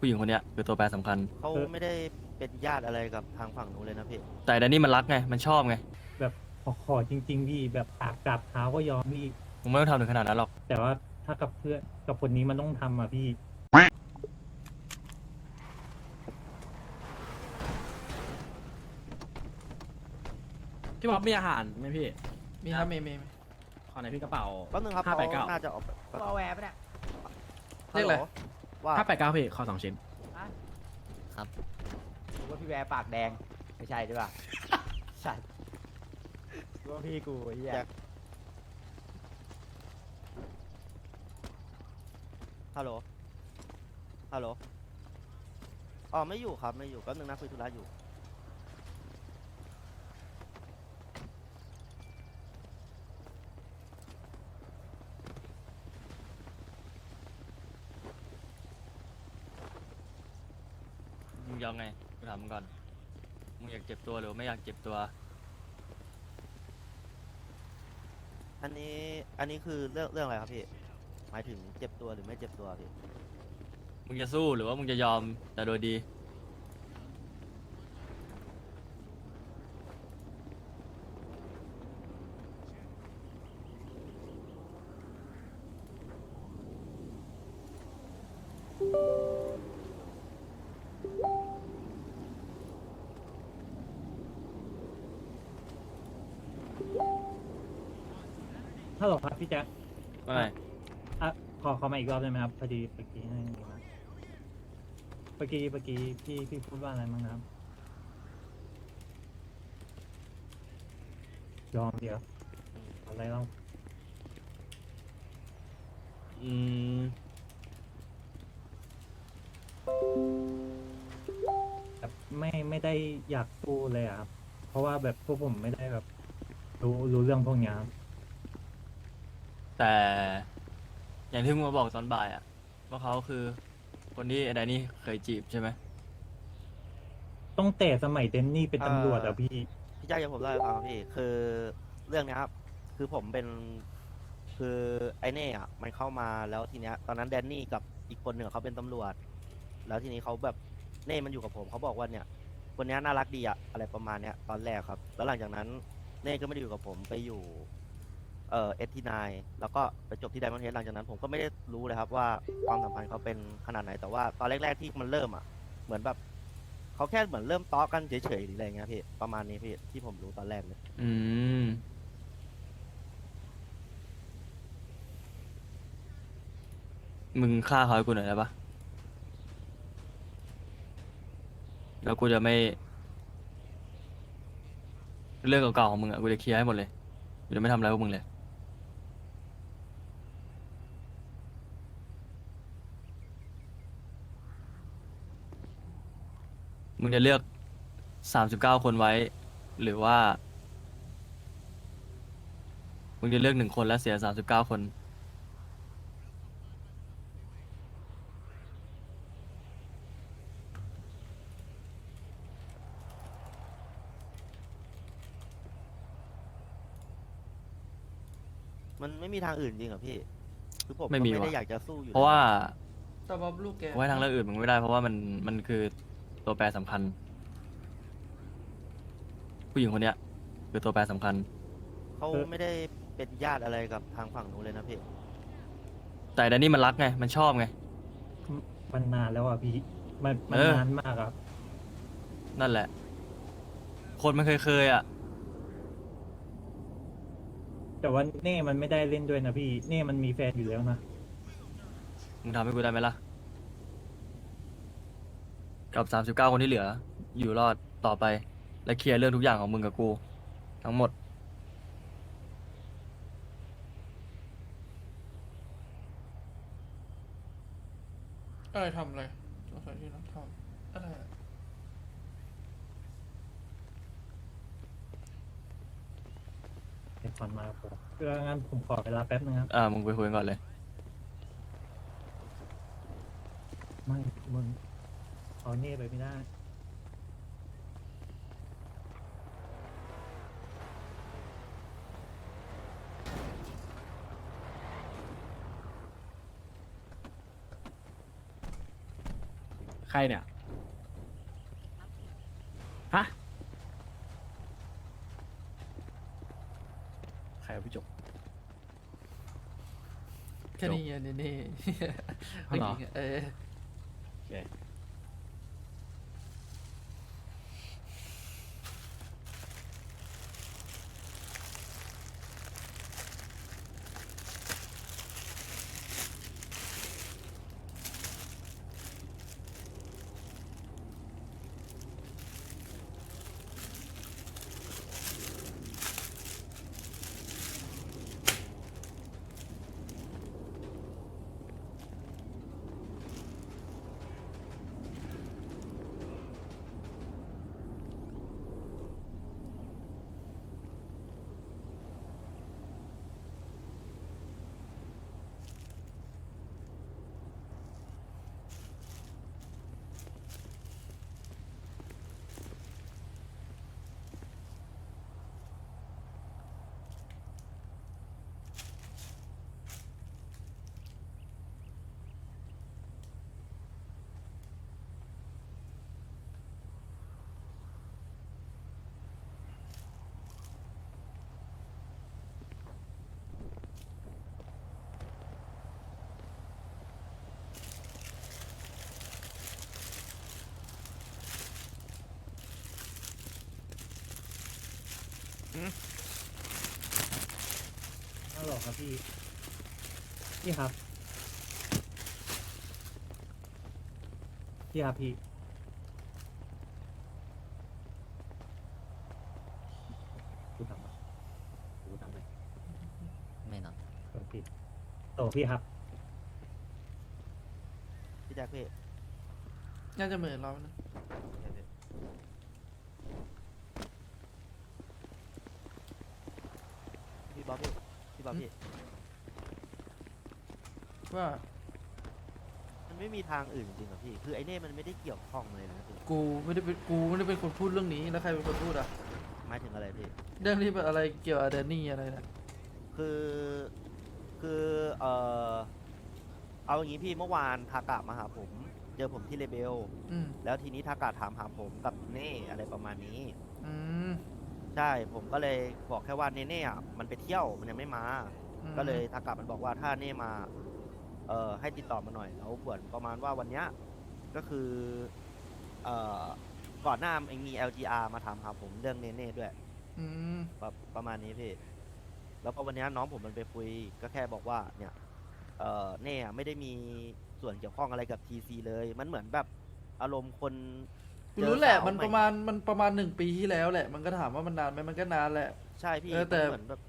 ผู้หญิงคนเนี้ยคือตัวแปรสำคัญ เขาไม่ได้เป็นญาติอะไรกับทางฝั่งนู้นเลยนะพี่ แต่แดนนี่มันรักไง มันชอบไงแบบขอขอจริง ๆ พี่แบบปากกราบเท้าก็ยอมพี่ มึงไม่ต้องทำถึงขนาดนั้นหรอก แต่ว่าถ้ากับเพื่อนกับคนนี้มันต้องทำอะพี่ พี่บ๊อบมีอาหารไหมพี่ มีครับมีมีมี ขอในพี่กระเป๋า แป๊บนึงครับห้าเขาแปดเก้าน่าจะออกวอลแวร์ปะเนี่ย เรียกอะไร ฮัลโหล ว่าห้าแปดเก้าพี่ขอสองชิ้นรู้ว่าพี่แวร์ปากแดง ไม่ใช่ด้วยป่ะ ใช่รู้ว่าพี่กูไอ้เหี้ยฮัลโหล ฮัลโหล อ๋อไม่อยู่ครับไม่อยู่แป๊บนึงนะคุยธุระอยู่ มึงยอมไงกูถา มมึงก่อน มึงอยากเจ็บตัวหรือไม่อยากเจ็บตัว อันนี้อันนี้คือเรื่องเรื่องอะไรครับพี่ หมายถึงเจ็บตัวหรือไม่เจ็บตัวพี่ มึงจะสู้หรือว่ามึงจะยอมแต่โดยดี ถ้าหรอครับพี่แจ๊คว่าไงอะขอขอมาอีกรอบได้ไหมครับพอดีเมื่อกี้ให้นี่มาเมื่อกี้เมื่อกี้พี่พี่พูดว่าอะไรมั้างนะครับยอมเดี๋ยวอะไรเล่าอืมแบบไม่ไม่ได้อยากสู้เลยอะครับ เพราะว่าแบบพวกผมไม่ได้แบบ รู้รู้เรื่องพวกเนี้ยครับ แต่อย่างที่มึงมาบอกตอนบ่ายอะว่าเขาคือคนที่ไอ้แดนนี่เคยจีบใช่ไหมต้องแต่สมัยเดนนี่เป็นตำรวจอะพี่ พี่แจ้าอย่าผมเล่าให้ฟังครับพี่คือเรื่องเนี้ยครับ คือผมเป็นคือไอเน่อะมันเข้ามาแล้วทีเนี้ยตอนนั้นแดนนี่กับอีกคนหนึ่งอะเขาเป็นตำรวจ แล้วทีนี้เขาแบบเน่มันอยู่กับผมเขาบอกว่าเนี่ย คนเนี้ยน่ารักดีอะอะไรประมาณเนี้ยตอนแรกครับ แล้วหลังจากนั้นเน่ก็ไม่ได้อยู่กับผมไปอยู่ เอ่อเอทีนแล้วก็ไปจบที่ไดมอนเฮดหลังจากนั้นผมก็ไม่ได้รู้เลยครับว่าความสัมพันธ์เขาเป็นขนาดไหนแต่ว่าตอนแรก ๆ ที่มันเริ่มอะ เหมือนแบบเขาแค่เหมือนเริ่มต้อกันเฉยๆหรืออะไรเงี้ยพี่ประมาณนี้พี่ที่ผมรู้ตอนแรกเลยอืม มึงฆ่าเขาให้กูหน่อยได้ปะแล้วกูจะไม่ เรื่องเก่าๆของมึงอะกูจะเคลียร์ให้หมดเลย กูจะไม่ทำอะไรพวกมึงเลย มึงจะเลือกสามสิบเก้าคนไว้ หรือว่า มึงจะเลือกหนึ่งคนแล้วเสียสามสิบเก้าคน มันไม่มีทางอื่นจริงเหรอพี่คือผมก็ไม่มีไม่ได้ว่ะอยากจะสู้อยู่เพราะว่าแต่บ๊อบลูกแกไว้ทางเลือกอื่นมึงไม่ได้ เพราะว่ามันมันคือ ตัวแปรสำคัญ ผู้หญิงคนเนี้ย คือตัวแปรสำคัญ เขาไม่ได้เป็นญาติอะไรกับทางฝั่งนู้นเลยนะพี่ แต่แดนนี่มันรักไง มันชอบไง มันนานแล้วอะพี่ มันมันเออ นานมากอะนั่นแหละ คนมันเคยเคยๆอะ แต่ว่าเน่มันไม่ได้เล่นด้วยนะพี่ เน่มันมีแฟนอยู่แล้วนะ มึงทำให้กูได้ไหมล่ะ กับสามสิบเก้าคนที่เหลือ อยู่รอดต่อไป และเคลียร์เรื่องทุกอย่างของมึงกับกู ทั้งหมด อะไรทำอะไรสงสัยที่เราทำอะไรอะเดี๋ยวก่อนมาผมเอองั้นผมขอเวลาแป๊บนึงครับ อ่า มึงไปคุยกันก่อนเลย ไม่มึง เอาเน่ไปไม่ได้ใครเนี่ย ฮะ ใครเอาพี่จบ แค่นี้ไงเนเน่อ๋อเหรอเออ โอเค ฮัลโหลครับพี่พี่ครับ พี่ครับพี่ พูดทำไมพูดทำไมไม่นอนโทษพี่โตพี่ครับ พี่แจ็คพี่น่าจะเหมือนเรานะ พี่ บ๊อบพี่พี่บ๊อบพี่ว่ามันไม่มีทางอื่นจริงๆเหรอพี่ คือไอ้เน่มันไม่ได้เกี่ยวข้องเลยนะพี่กูไม่ได้เป็นกูไม่ได้เป็นคนพูดเรื่องนี้แล้วใครเป็นคนพูดอะหมายถึงอะไรพี่ เรื่องที่แบบอะไรเกี่ยวกับแดนนี่อะไรนะคือคือเออเอาอย่างนี้พี่เมื่อวานทากะมาหาผม เจอผมที่เลเบล อืมแล้วทีนี้ทากะถามหาผมกับเน่อะไรประมาณนี้ อืม ใช่ผมก็เลยบอกแค่ว่าเน่เน่อะมันไปเที่ยวมันยังไม่มา อืมก็เลยทากะมันบอกว่าถ้าเน่มาเอ่อให้ติดต่อมาหน่อยแล้วเหมือนประมาณว่าวันเนี้ยก็คือเอ่อก่อนหน้าเองมี LGR มาถามหาผมเรื่องเน่เน่ด้วย อืมแบบประมาณนี้พี่ แล้วก็วันนี้น้องผมมันไปคุยก็แค่บอกว่าเนี่ยเอ่อเน่อะไม่ได้มีส่วนเกี่ยวข้องอะไรกับ TC เลย มันเหมือนแบบอารมณ์คน กูรู้แหละเจอสาวมันใหประมาณมันประมาณหนึ่งปีที่แล้วแหละ มันก็ถามว่ามันนานไหมมันก็นานแหละ ใช่พี่เออแต่ มันเหมือนแบบ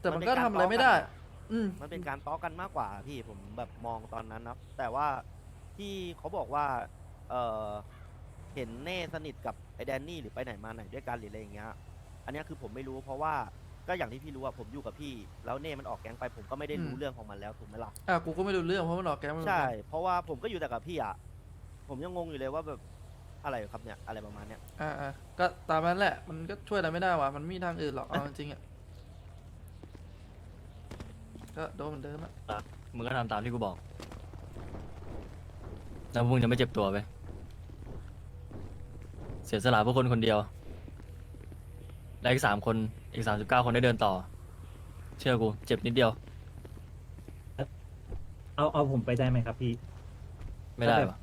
แต่มัมันนเป็นก็การทำอะไรต้อไม่กันได้อะอืมมันเป็นการต้อกันมากกว่าพี่ผมแบบมองตอนนั้นนะแต่ว่าที่เขาบอกว่า เออเห็นเน่สนิทกับไอ้แดนนี่หรือไปไหนมาไหนด้วยกันหรืออะไรอย่างเงี้ย อันเนี้ยคือผมไม่รู้เพราะว่าก็อย่างที่พี่รู้อะผมอยู่กับพี่ แล้วเน่มันออกแก๊งไปผมก็ไม่ได้รู้อืมเรื่องของมันแล้วถูกไหมล่ะ อะกูก็ไม่รู้เรื่องเพราะมันหลอกแกมันใช่เพราะว่าผมก็อยู่แต่กับพี่อะผมยังงงอยู่เลยว่าแบบ อะไรครับเนี่ยอะไรประมาณเนี้ยอ่าอ่าก็ตามนั้นแหละ มันก็ช่วยอะไรไม่ได้ว่ะมันไม่มีทางอื่นหรอกเอาจริงๆอะก็โดนเหมือนเดิมอะมึงก็ทำตามที่กูบอก แล้วมึงจะไม่เจ็บตัวไป เสียสละเพื่อคนคนเดียว และอีกสามคน อีกสามสิบเก้าคนได้เดินต่อ เชื่อกู เจ็บนิดเดียว เอาเอาผมไปได้ไหมครับพี่ไม่ได้แล้วแบบวะ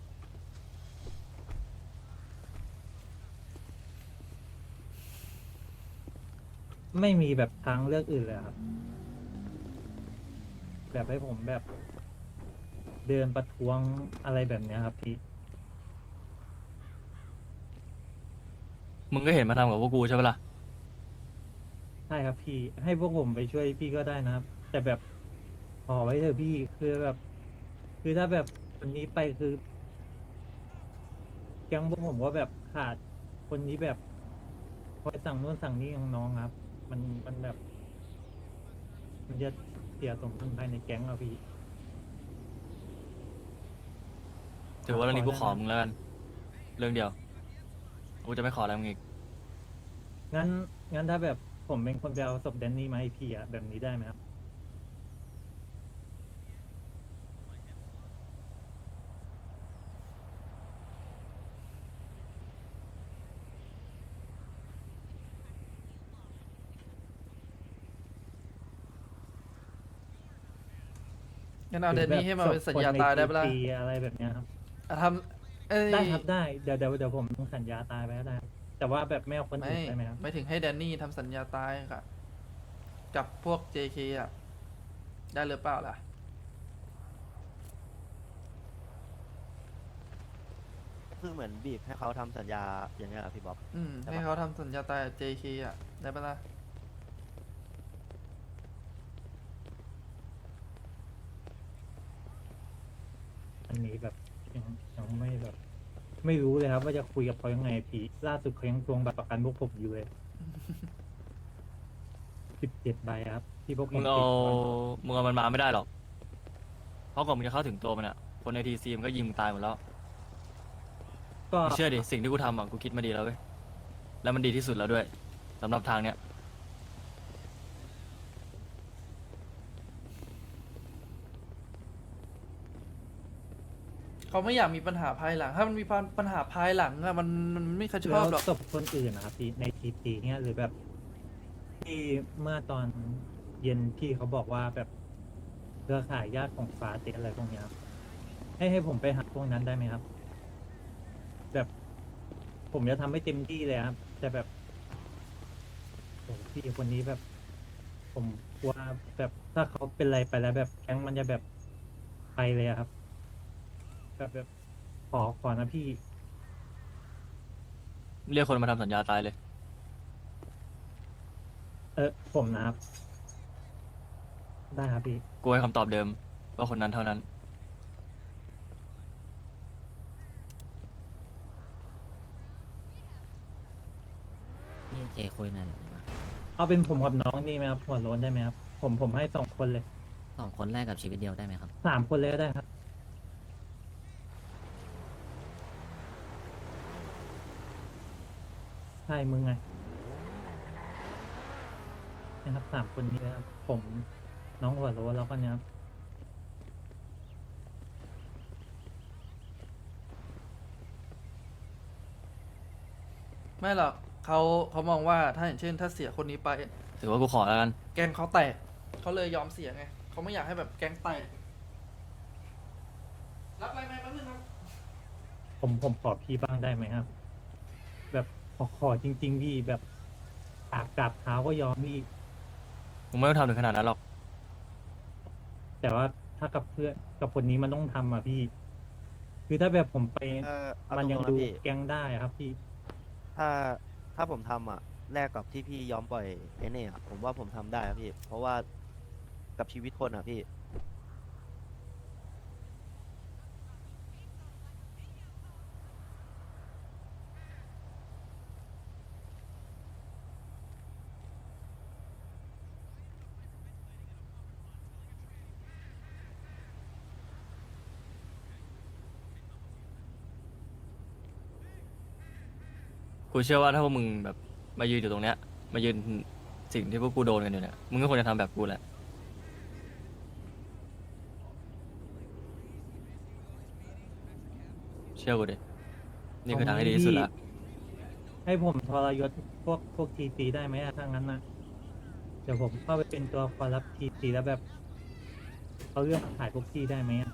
ไม่มีแบบทางเลือกอื่นเลยครับ แบบให้ผมแบบ เดินประท้วงอะไรแบบเนี้ยครับพี่ มึงก็เห็นมาทำกับพวกกูใช่ปะล่ะ ใช่ครับพี่ ให้พวกผมไปช่วยพี่ก็ได้นะครับ แต่แบบขอไว้เถอะพี่คือแบบ คือถ้าแบบวันนี้ไปคือแก๊งพวกผมก็แบบขาดคนนี้แบบคอยสั่งนู่นสั่งนี่ของน้องครับ มันมันแบบ มันจะเสียสมดุลภายในแก๊งอะพี่ ถือว่าเรื่องนี้กูขอมึงแล้วกันเรื่องเดียวกูจะไม่ขออะไรมึงอีกงั้นงั้นถ้าแบบผมเป็นคนไปเอาศพแดนนี่มาให้พี่อะแบบนี้ได้ไหมครับ งั้นเอาแดนนี่ให้มาเป็นสัญญาตายได้ปะล่ะคนใน TT อะไรแบบเนี้ยครับ อะทำเอ้ยได้ครับได้เดี๋ยวเดี๋ยวเดี๋ยวผมต้องสัญญาตายไปก็ได้ครับแต่ว่าแบบไม่เอาคนไม่อื่นได้ไหมครับ ไม่ถึงให้แดนนี่ทำสัญญาตายกับกับพวก JK อะ ได้หรือเปล่าล่ะ คือเหมือนบีบให้เขาทำสัญญาอย่างเงี้ยเหรอพี่บ๊อบ อืม ใช่ปะ ให้เขาทำสัญญาตายกับ JK อะ ได้ปะล่ะ อันนี้แบบยังยังไม่แบบ ไม่รู้เลยครับ ว่าจะคุยกับเขายังไงพี่ล่าสุดเขายังทวงบัตรประกันพวกผมอยู่เลยสิบเจ็ดใบครับ ที่พวกผมึมงติเอาดไว้มึงเอามันมาไม่ได้หรอก เพราะก่อนมึงจะเข้าถึงตัวมันอะคนในทีซีมันก็ยิงมึงตายหมดแล้วก็ มึงเชื่อดิ สิ่งที่กูทำอะกูคิดมาดีแล้วเว้ย แล้วมันดีที่สุดแล้วด้วยสำหรับทางเนี้ย เขาไม่อยากมีปัญหาภายหลัง ถ้ามันมีปัญหาภายหลังอะมันมันไม่เคยชอบหรแล้อกวศพคนอื่นนะครับพี่ในทีทีเนี่ยหรือแบบที่เมื่อตอนเย็นพี่เขาบอกว่าแบบเครือข่ายญาติของฟ้าเตอะไรพวกเนี้ยครับให้ให้ผมไปหาพวกนั้นได้ไหมครับ แบบ ผมจะทำให้เต็มที่เลยครับ แต่แบบโอ้พี่คนนี้แบบ ผมกลัวแบบถ้าเขาเป็นอะไรไปแล้ว แบบแก๊งมันจะแบบไปเลยอะครับ แบบแบบขอขอนะพี่ เรียกคนมาทำสัญญาตายเลย เออผมนะครับ ได้ครับพี่กูให้คำตอบเดิม ว่าคนนั้นเท่านั้น นี่เจคุยหน่อยได้ปะเอาเป็นผมกับน้องนี่ไหมครับหัวโล้นได้ไหมครับผมผมให้สองคนเลยสองคนแรกกับชีวิตเดียวได้ไหมครับ สามคนเลยก็ได้ครับ ใช่ มึงไง นะครับสามคนนี้นะครับ ผมน้องหัวโล้นแล้วก็เนี่ยครับ ไม่หรอกเขาเขามองว่าถ้าอย่างเช่น ถ้าเสียคนนี้ไป ถือว่ากูขอแล้วกันแกงเขาแตกเขาเลยยอมเสียไงเขาไม่อยากให้แบบแกงแตกรับอะไรไหมแป๊บนึงครับ ผมผมขอพี่บ้างได้ไหมครับแบบ ขอขอจริง ๆ พี่แบบกราบกราบเท้าก็ยอมพี่ มึงไม่ต้องทำถึงขนาดนั้นหรอกแต่ว่าถ้ากับเพื่อนกับคนนี้มันต้องทำอะพี่ คือถ้าแบบผมไป เออเอามันตรยังงๆนะดูพี่ แก๊งได้อะครับพี่ ถ้าถ้าผมทำอะแลกกับที่พี่ยอมปล่อยไอ้เนี่ยผมว่าผมทำได้ครับพี่ เพราะว่ากับชีวิตคนอะพี่ กูเชื่อว่าถ้าพวกมึงแบบมายืนอยู่ตรงเนี้ย มายืนสิ่งที่พวกกูโดนกันอยู่เนี่ย มึงก็ควรจะทำแบบกูแหละ เชื่อกูดิ นี่คือทางที่ดีที่สุดละ ให้ผมทรยศพวกพวกทีซีได้ไหมอะถ้างั้นนะเดี๋ยวผมเข้าไปเป็นตัวคอรับทีซีแล้วแบบเขาเรื่องขายพวกทีได้ไหมอะ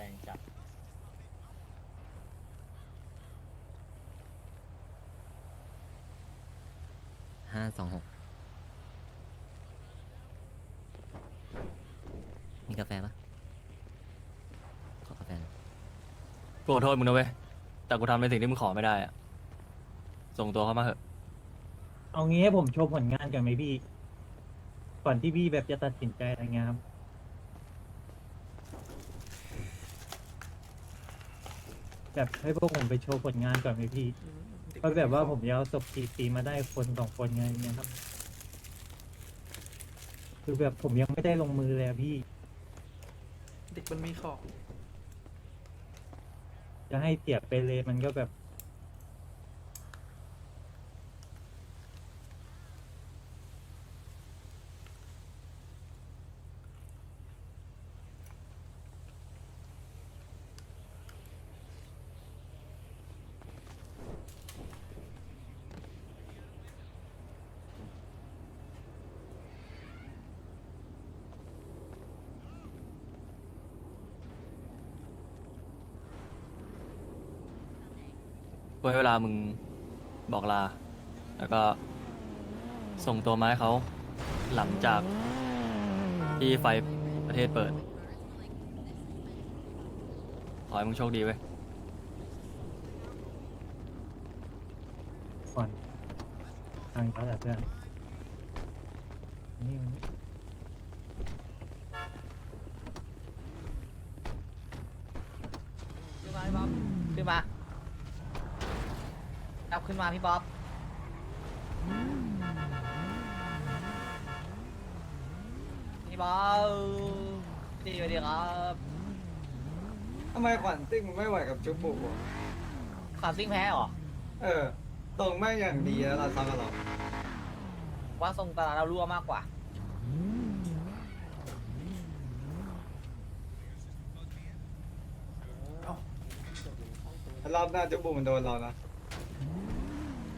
แรงจัด ห้าสองหกมีกาแฟปะขอกาแฟหน่อยกูขอโทษมึงนะเว้ย แต่กูทำในสิ่งที่มึงขอไม่ได้อะส่งตัวเข้ามาเถอะ เอางี้ให้ผมโชว์ผลงานก่อนไหมพี่ ก่อนที่พี่แบบจะตัดสินใจอะไรเงี้ยครับ แบบให้พวกผมไปโชว์ผลงานก่อนไหมพี่ ก็แบบว่าผมจะเอาศพทีซีมาได้คนสองคนไงเนี่ยครับ คือแบบผมยังไม่ได้ลงมือเลยอะพี่ เด็กมันมีของ จะให้เสียไปเลยมันก็แบบ ไว้เวลามึงบอกลา แล้วก็ ส่งตัวมาให้เขา หลังจากที่ไฟประเทศเปิด ขอให้มึงโชคดีเว้ยก่อนทางเขาแหละเพื่อนนี่มันมาพี่บ๊อบขึ้นมา จับขึ้นมาพี่บ๊อบพี่บ๊อบดีสวัสดีครับทำไมขวัญซิ่งมันไม่ไหวกับจุ๊บบุกวะขาซิ่งแพ้เหรอเออ ตรงไม่อย่างดีแล้วเราซ้อมกันหรอว่าทรงตลาดเรารั่วมากกว่า รอบหน้าจุ๊บบุกมันโดนเรานะ